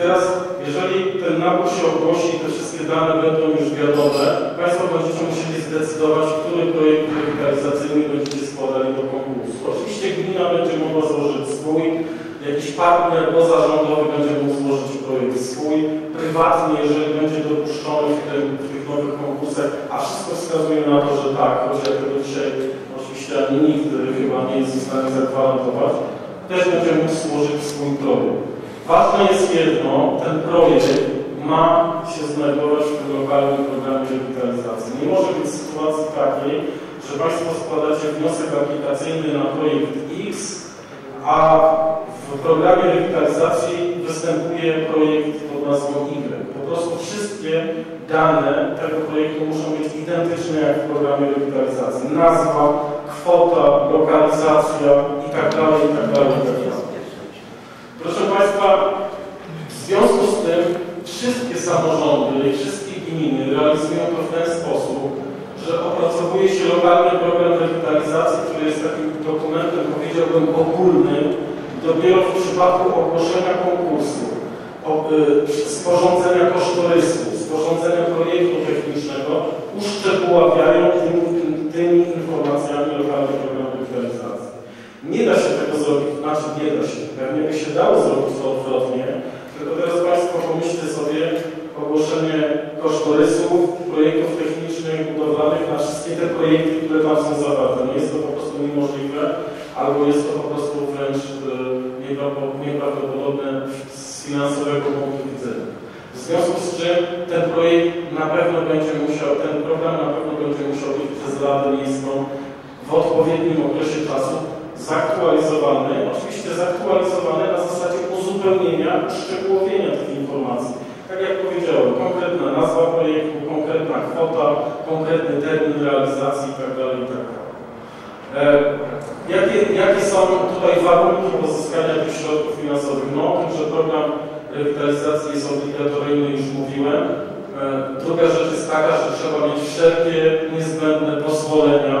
Teraz, jeżeli ten nabór się ogłosi i te wszystkie dane będą już wiadome, Państwo będziecie musieli zdecydować, który projekt rewitalizacyjny będziecie składali do konkursu. Oczywiście gmina będzie mogła złożyć swój, jakiś partner pozarządowy będzie mógł złożyć projekt swój, prywatnie, jeżeli będzie dopuszczony w, tym, w tych nowych konkursach, a wszystko wskazuje na to, że tak, choć jak tego dzisiaj oczywiście ani nikt chyba nie jest w stanie zagwarantować, też będzie mógł złożyć swój projekt. Ważne jest jedno, ten projekt ma się znajdować w lokalnym programie rewitalizacji. Nie może być sytuacji takiej, że Państwo składacie wniosek aplikacyjny na projekt X, a w programie rewitalizacji występuje projekt pod nazwą Y. Po prostu wszystkie dane tego projektu muszą być identyczne jak w programie rewitalizacji. Nazwa, kwota, lokalizacja i tak dalej, i tak dalej, i tak dalej. Proszę Państwa, w związku z tym wszystkie samorządy i wszystkie gminy realizują to w ten sposób, że opracowuje się lokalny program rewitalizacji, który jest takim dokumentem, powiedziałbym, ogólnym. Dopiero w przypadku ogłoszenia konkursu, y, sporządzenia kosztorysu, sporządzenia projektu technicznego, uszczegóławiają tymi, tymi informacjami lokalny program rewitalizacji. Nie da się tego zrobić, znaczy nie da się dało zrobić to odwrotnie, tylko teraz Państwo pomyślcie sobie ogłoszenie kosztorysów, projektów technicznych, budowlanych na wszystkie te projekty, które tam są zawarte. No jest to po prostu niemożliwe, albo jest to po prostu wręcz e, nieprawdopodobne z finansowego punktu widzenia. W związku z czym ten projekt na pewno będzie musiał, ten program na pewno będzie musiał być przez Radę Miejską w odpowiednim okresie czasu zaktualizowany, oczywiście zaktualizowany na uzupełnienia, uszczegółowienia tych informacji. Tak jak powiedziałem, konkretna nazwa projektu, konkretna kwota, konkretny termin realizacji itd. itd. E, jakie, jakie są tutaj warunki pozyskania tych środków finansowych? No, o tym, że program rewitalizacji jest obligatoryjny, już mówiłem. E, druga rzecz jest taka, że trzeba mieć wszelkie niezbędne pozwolenia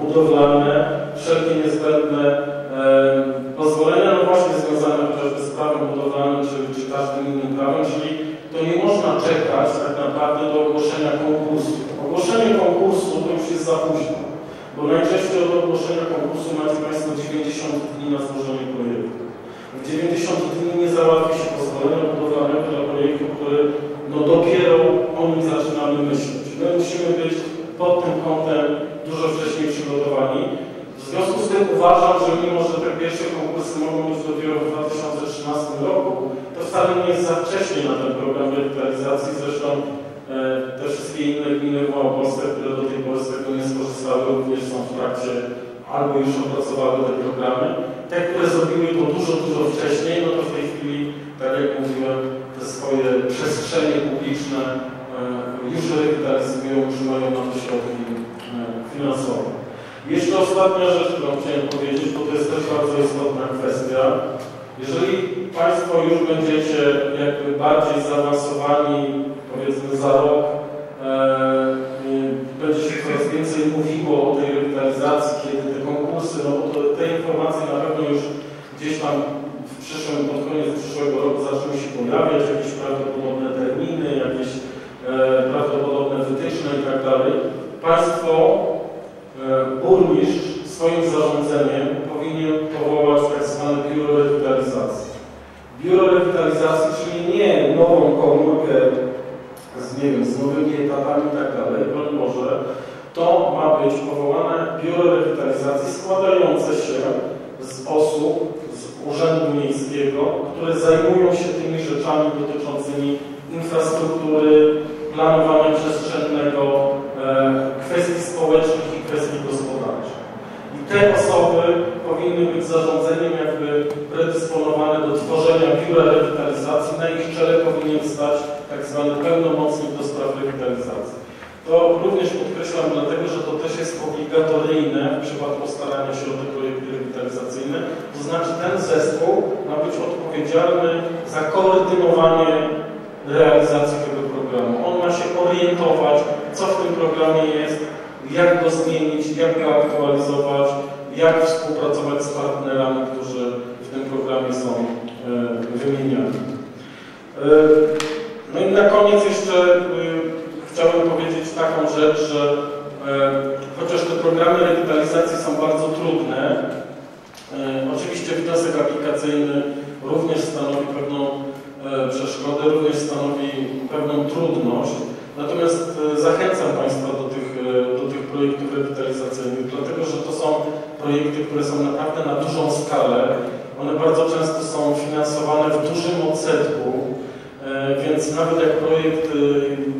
budowlane, wszelkie niezbędne e, pozwolenia, no właśnie związane chociażby z prawem budowlanym czy, czy każdym innym prawem, czyli to nie można czekać tak naprawdę do ogłoszenia konkursu. Ogłoszenie konkursu to już jest za późno, bo najczęściej od ogłoszenia konkursu macie Państwo 90 dni na złożenie projektu. W 90 dni nie załatwi się pozwolenia budowlanego dla projektu, który no dopiero o nim zaczynamy myśleć. My musimy być pod tym kątem dużo wcześniej przygotowani. W związku z tym uważam, że mimo, że te pierwsze konkursy mogą być dopiero w 2013 roku, to wcale nie jest za wcześnie na ten program rewitalizacji. Zresztą te wszystkie inne gminy w Małopolsce, które do tej pory z tego nie skorzystały, również są w trakcie albo już opracowały te programy. Te, które zrobiły to dużo, dużo wcześniej, no to w tej chwili, tak jak mówiłem, te swoje przestrzenie publiczne e, już rewitalizują, już mają na to środki e, finansowe. Jeszcze ostatnia rzecz, którą chciałem powiedzieć, bo to jest też bardzo istotna kwestia. Jeżeli Państwo już będziecie jakby bardziej zaawansowani, powiedzmy za rok, e, będzie się coraz więcej mówiło o tej rewitalizacji, kiedy te konkursy, no to, te informacje na pewno już gdzieś tam w przyszłym, pod koniec przyszłego roku zaczną się pojawiać, jakieś prawdopodobne terminy, jakieś e, prawdopodobne wytyczne i tak dalej. Państwo E, burmistrz swoim zarządzeniem powinien powołać tak zwane biuro rewitalizacji. Biuro rewitalizacji, czyli nie nową komórkę z, nie wiem, z nowymi etatami i tak dalej, broń Boże, to ma być powołane biuro rewitalizacji składające się z osób z Urzędu Miejskiego, które zajmują się tymi rzeczami dotyczącymi infrastruktury, planowania przestrzennego, e, kwestii społecznych i kwestii gospodarczych. I te osoby powinny być zarządzeniem jakby predysponowane do tworzenia biura rewitalizacji. Na ich czele powinien stać tak zwany pełnomocnik do spraw To również podkreślam dlatego, że to też jest obligatoryjne w przypadku starania się o te projekty rewitalizacyjne. To znaczy ten zespół ma być odpowiedzialny za koordynowanie realizacji tego programu. On ma się orientować, co w tym programie jest, jak go zmienić, jak go aktualizować, jak współpracować z partnerami, którzy w tym programie są e, wymieniani. No i na koniec jeszcze y, chciałbym powiedzieć taką rzecz, że y, chociaż te programy rewitalizacji są bardzo trudne, y, oczywiście wniosek aplikacyjny również stanowi pewną przeszkodę, również stanowi pewną trudność. Natomiast zachęcam Państwa do tych, do tych projektów rewitalizacyjnych, dlatego że to są projekty, które są naprawdę na dużą skalę. One bardzo często są finansowane w dużym odsetku, e, więc nawet jak projekt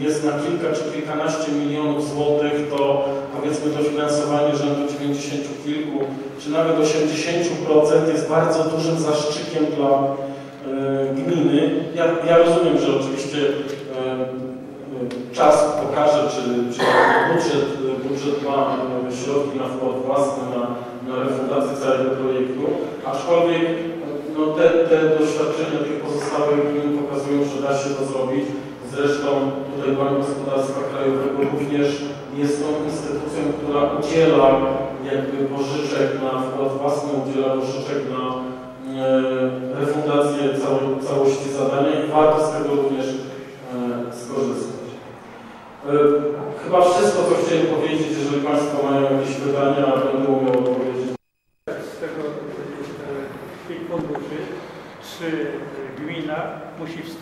e, jest na kilka czy kilkanaście milionów złotych, to powiedzmy dofinansowanie rzędu 90 kilku, czy nawet 80% jest bardzo dużym zaszczykiem dla e, gminy. Ja, ja rozumiem, że oczywiście czas pokaże, czy, czy budżet, budżet ma środki na wkład własny, na, na refundację całego projektu, aczkolwiek no, te, te doświadczenia tych pozostałych gmin pokazują, że da się to zrobić. Zresztą tutaj Bank Gospodarstwa Krajowego również jest tą instytucją, która udziela jakby pożyczek na wkład własny, udziela pożyczek na e, refundację cało, całości zadania i warto z tego również e, skorzystać. E, chyba wszystko, co chciałem powiedzieć, jeżeli Państwo mają jakieś pytania, będę umiał odpowiedzieć. Z tego tych funduszy, czy musi w 100%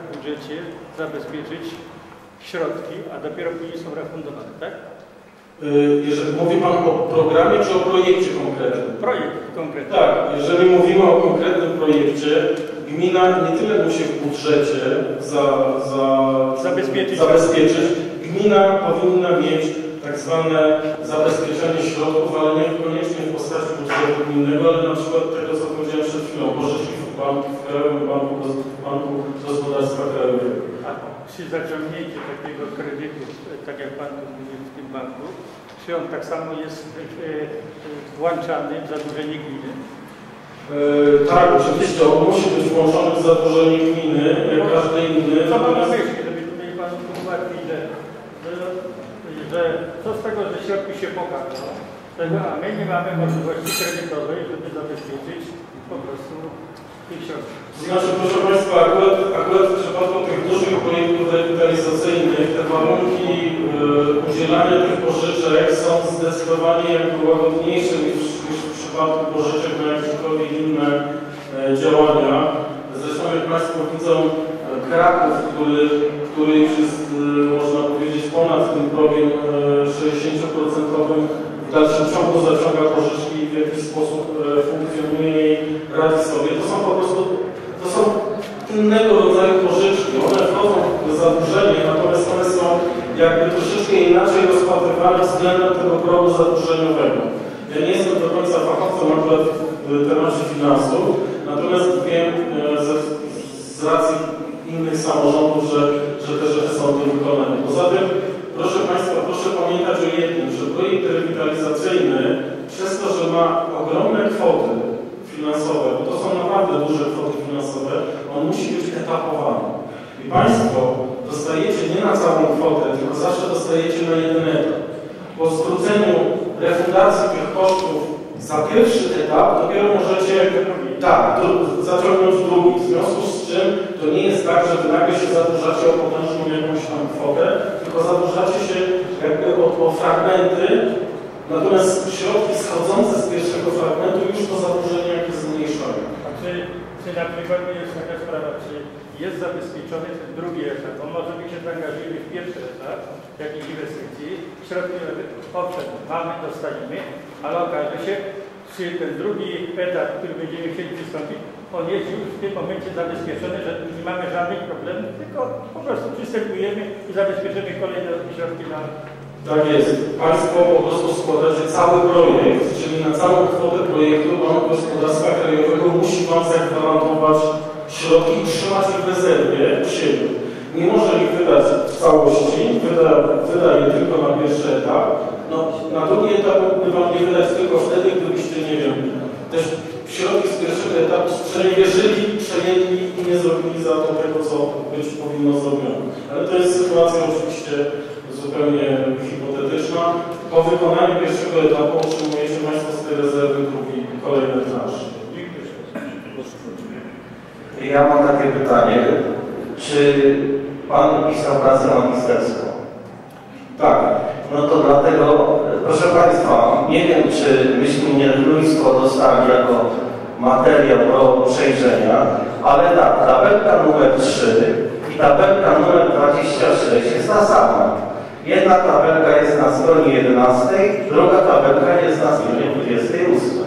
w budżecie zabezpieczyć środki, a dopiero później są refundowane, tak? E, jeżeli mówi Pan o programie czy o projekcie konkretnym? Projekt konkretny. Tak, jeżeli mówimy o konkretnym projekcie, gmina nie tyle musi w budżecie za, za, Zabezpieczyć. zabezpieczyć. Gmina powinna mieć tak zwane zabezpieczenie środków, ale niekoniecznie w postaci budżetu gminnego, ale na przykład tego, co powiedziałem przed chwilą, w banku, w Krajowym Banku, Banku Gospodarstwa Krajowego. A czy zaciągnięcie takiego kredytu, tak jak Pan tu mówił w tym banku, czy on tak samo jest e, e, włączany w zadłużenie gminy? E, tak, oczywiście on musi być włączony w zadłużenie gminy, jak każdy inny. Co Pan na myśli, żeby tutaj Panu ułatwić, że, że, co z tego, że środki się pokażą, a my nie mamy możliwości kredytowej, żeby zabezpieczyć po prostu znaczy, proszę Państwa, akurat, akurat w przypadku tych dużych projektów rewitalizacyjnych te warunki e, udzielania tych pożyczek są zdecydowanie jakby łagodniejsze niż, niż w przypadku pożyczek na jakiekolwiek inne e, działania. Zresztą jak Państwo widzą, e, Kraków, który, który już jest, e, można powiedzieć, ponad tym progiem e, 60% w dalszym ciągu zaciąga pożyczki i w jakiś sposób e, funkcjonuje i radzi sobie. To są po prostu to są innego rodzaju pożyczki. One wchodzą w zadłużenie, natomiast one są jakby troszeczkę inaczej rozpatrywane względem tego progu zadłużeniowego. Ja nie jestem do końca fachowcem akurat finansów, natomiast wiem e, z racji innych samorządów, że, że te rzeczy są do wykonania. Poza tym, proszę Państwa, proszę pamiętać o jednym, że projekt rewitalizacyjny przez to, że ma ogromne kwoty finansowe, bo to są naprawdę duże kwoty finansowe, on musi być etapowany. I Państwo dostajecie nie na całą kwotę, tylko zawsze dostajecie na jeden etap. Po skróceniu refundacji tych kosztów za pierwszy etap dopiero możecie tak, dru- zaciągnąć drugi. W związku z czym to nie jest tak, że wy nagle się zadłużacie o potężną jakąś tam kwotę, tylko zadłużacie się jakby o, o fragmenty, natomiast środki schodzące z pierwszego fragmentu już to zadłużenie jakby zmniejszają. A czy, czy na przykład jest taka sprawa, czy jest zabezpieczony ten drugi etap? Bo może by się zaangażowali w pierwszy etap jakiejś inwestycji, środki owszem, mamy, dostaniemy, ale okaże się, czy ten drugi etap, który będziemy chcieli przystąpić, on jest już w tym momencie zabezpieczony, że nie mamy żadnych problemów, tylko po prostu przystępujemy i zabezpieczymy kolejne środki na Tak jest. Państwo po prostu składacie cały projekt, czyli na całą kwotę projektu Bank Gospodarstwa Krajowego musi Wam zagwarantować środki i trzymać ich w rezerwie siebie. Nie może ich wydać w całości, wyda, wyda je tylko na pierwszy etap. No, na drugi etap mógłby Wam nie wydać tylko wtedy, gdybyście, nie wiem, też środki z pierwszego etapu sprzeniewierzyli, przejęli i nie zrobili za to tego, co być powinno zrobione. Ale to jest sytuacja oczywiście zupełnie hipotetyczna. Po wykonaniu pierwszego etapu otrzymujecie Państwo z tej rezerwy drugi, kolejny transz. Ja mam takie pytanie. Czy Pan pisał pracę magisterską? Tak. No to dlatego, proszę Państwa, nie wiem, czy myśmy nie ludzko dostali jako materiał do przejrzenia, ale tak, tabelka numer 3 i tabelka numer 26 jest ta sama. Jedna tabelka jest na stronie 11, druga tabelka jest na stronie 28.